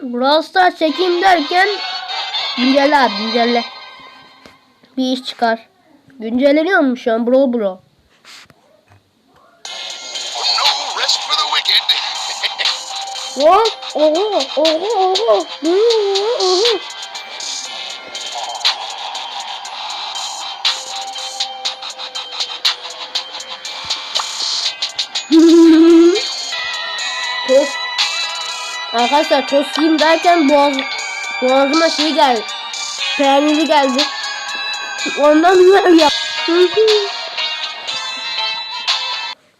Brawl Stars çekeyim derken güncelle abi güncelle. Bir iş çıkar. Güncelleniyor mu şu an bro bro? Rest for the wicked. Oh, Arkadaşlar tost yiyeyim derken boğaz, boğazıma şey geldi. Peyniri geldi. Ondan böyle yap.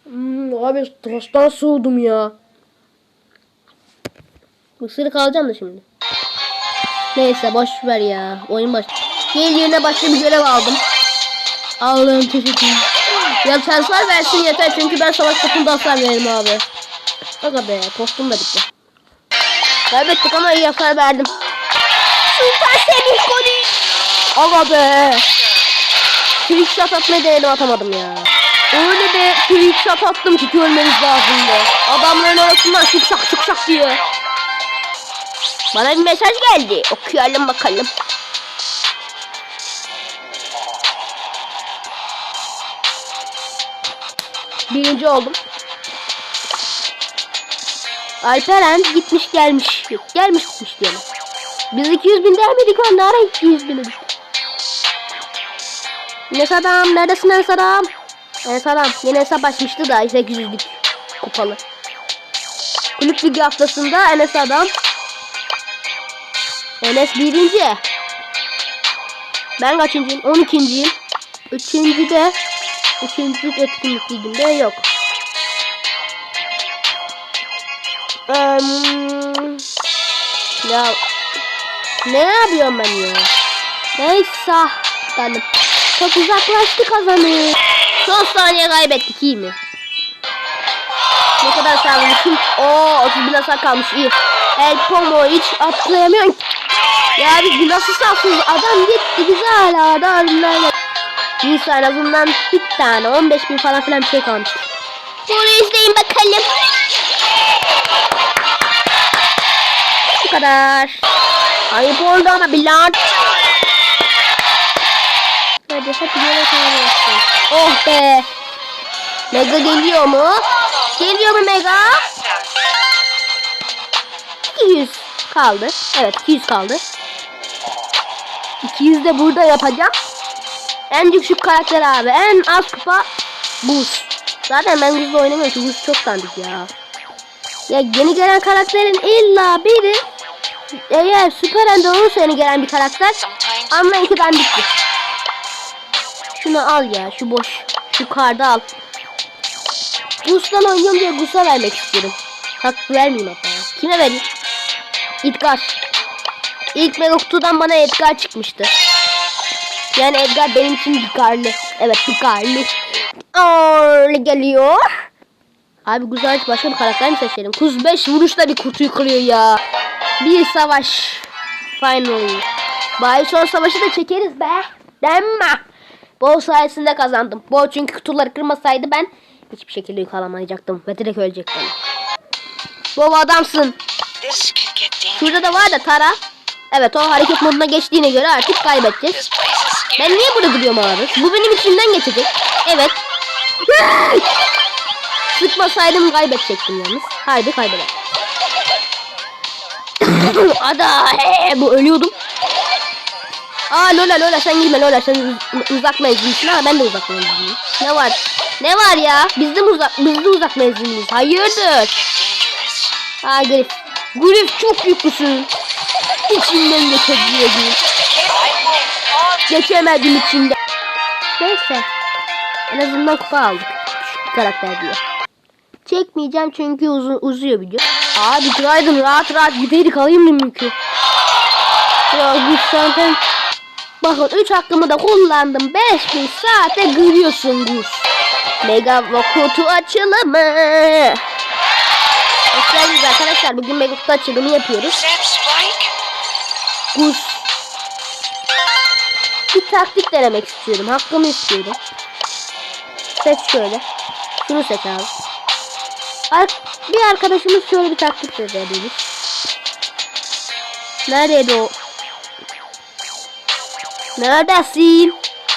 hmm, abi tosttan soğudum ya. Mısırı alacağım da şimdi. Neyse boş ver ya. Oyun baş. Gel yerine başka bir görev aldım. Allah'ım teşekkür ederim. Ya transfer versin yeter çünkü ben savaş topunda hasar veririm abi. Aga be postum da bitti. Kaybettik ama iyi hasar verdim. Süper Semih golü. Aga be. Trick shot atmayı denedim atamadım ya. Öyle bir trick shot attım ki görmeniz lazımdı. Adamların arasından şık şak şık şak diye. Bana bir mesaj geldi. Okuyalım bakalım. Birinci oldum. Alperen gitmiş gelmiş. Yok, gelmiş gitmiş diyelim. Biz 200 bin dermedik ha. Ne ara 200 bin dedik. Enes adam neredesin Enes adam? Enes adam yeni hesap açmıştı da 800'lük kupalı. Kulüp ligi haftasında Enes adam Enes birinci. Ben kaçıncıyım? 12.yim. Üçüncü de Üçüncü etkinlik liginde yok. Eee ya ne yapıyorum ben ya? Neyse bakalım. Çok uzaklaştı kazanı. Son saniye kaybettik iyi mi? Ne kadar sağlamışım? Oo 30 bin hasar kalmış iyi. El Pomo hiç atlayamıyorum ki. Ya biz nasıl sağsız adam gitti da ölümlerle. Neyse en azından bir tane 15 bin falan filan bir şey kalmış. Bunu izleyin bakalım. Kadar. Ayıp oldu ama bilan. Hadi hadi yere kalmasın. Oh be. Mega geliyor mu? Geliyor mu Mega? 200 kaldı. Evet 200 kaldı. 200 de burada yapacağım. En düşük karakter abi. En az kupa Buz. Zaten ben Buz'la oynamıyorum ki Buz çok dandik ya. Ya yeni gelen karakterin illa biri eğer Süper Ender olursa yeni gelen bir karakter anlayın ki dandiktir. Şunu al ya şu boş. Şu karda al. Gus'tan oynuyorum diye Gus'a vermek istiyorum. Hak vermeyeyim hatta. Kime vereyim? Edgar. İlk Mega Kutu'dan bana Edgar çıkmıştı. Yani Edgar benim için Edgar'lı. Evet Edgar'lı. Öyle geliyor. Abi güzel başka bir karakter mi seçelim? Kuz 5 vuruşla bir kutuyu kırıyor ya. Bir savaş. Finally. Bari son savaşı da çekeriz be. Demme. Bol sayesinde kazandım. Bol çünkü kutuları kırmasaydı ben hiçbir şekilde yük alamayacaktım. Ve direkt ölecektim. Bol adamsın. Şurada da var da Tara. Evet o hareket moduna geçtiğine göre artık kaybedeceğiz. Ben niye burada duruyorum abi? Bu benim içimden geçecek. Evet. Sıkmasaydım kaybedecektim yalnız. Haydi kaybeder. Ada he, bu ölüyordum. Aa Lola Lola sen girme Lola sen uz- uzak menzilsin ama ben de uzak menziliyim. Ne var? Ne var ya? Biz de uzak biz de uzak menzilliyiz. Hayırdır? Ha Grif. Grif çok yüklüsün. İçinden geçebiliyordum. Geçemedim içinden. Neyse. En azından kupa aldık. Şu karakter diye. Çekmeyeceğim çünkü uzun uzuyor video. Abi Dryden rahat rahat giderik alayım mı mümkün? Ya bu zaten Bakın 3 hakkımı da kullandım. 5000 saate gülüyorsun Gus. Mega kutu açılımı. Hoş geldiniz arkadaşlar. Bugün mega kutu açılımı yapıyoruz. Gus. Bir taktik denemek istiyorum. Hakkımı istiyorum. Seç şöyle. Şunu seç abi. Bir arkadaşımız şöyle bir taktik dedi. Neredeydi o? Neredesin?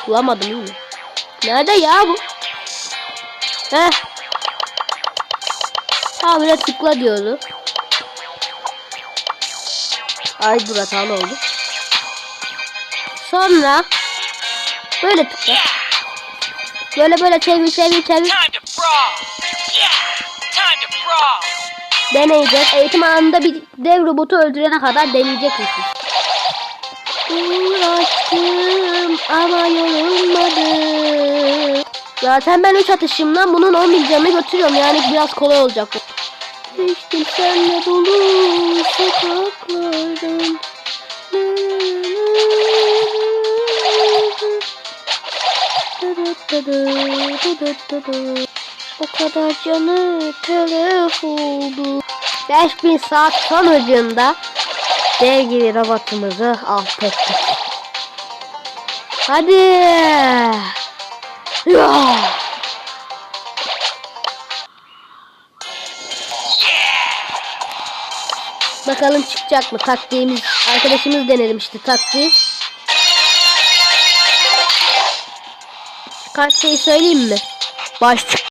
Bulamadım mi? Nerede ya bu? Heh. Böyle tıkla diyordu. Ay dur hatalı oldu. Sonra böyle tıkla. Böyle böyle çevir çevir çevir. Deneyeceğiz. Eğitim anında bir dev robotu öldürene kadar deneyecek misin? Uğraştım ama yorulmadım. Zaten ben 3 atışımdan bunun 10 bin canını götürüyorum. Yani biraz kolay olacak. Geçtim senle dolu sokaklardan. O kadar canı telef oldu. 5000 saat sonucunda dev gibi robotumuzu alt ettik. Hadi. Ya. Bakalım çıkacak mı taktiğimiz. Arkadaşımız denedim işte taktiği. Kaç şey söyleyeyim mi? Baş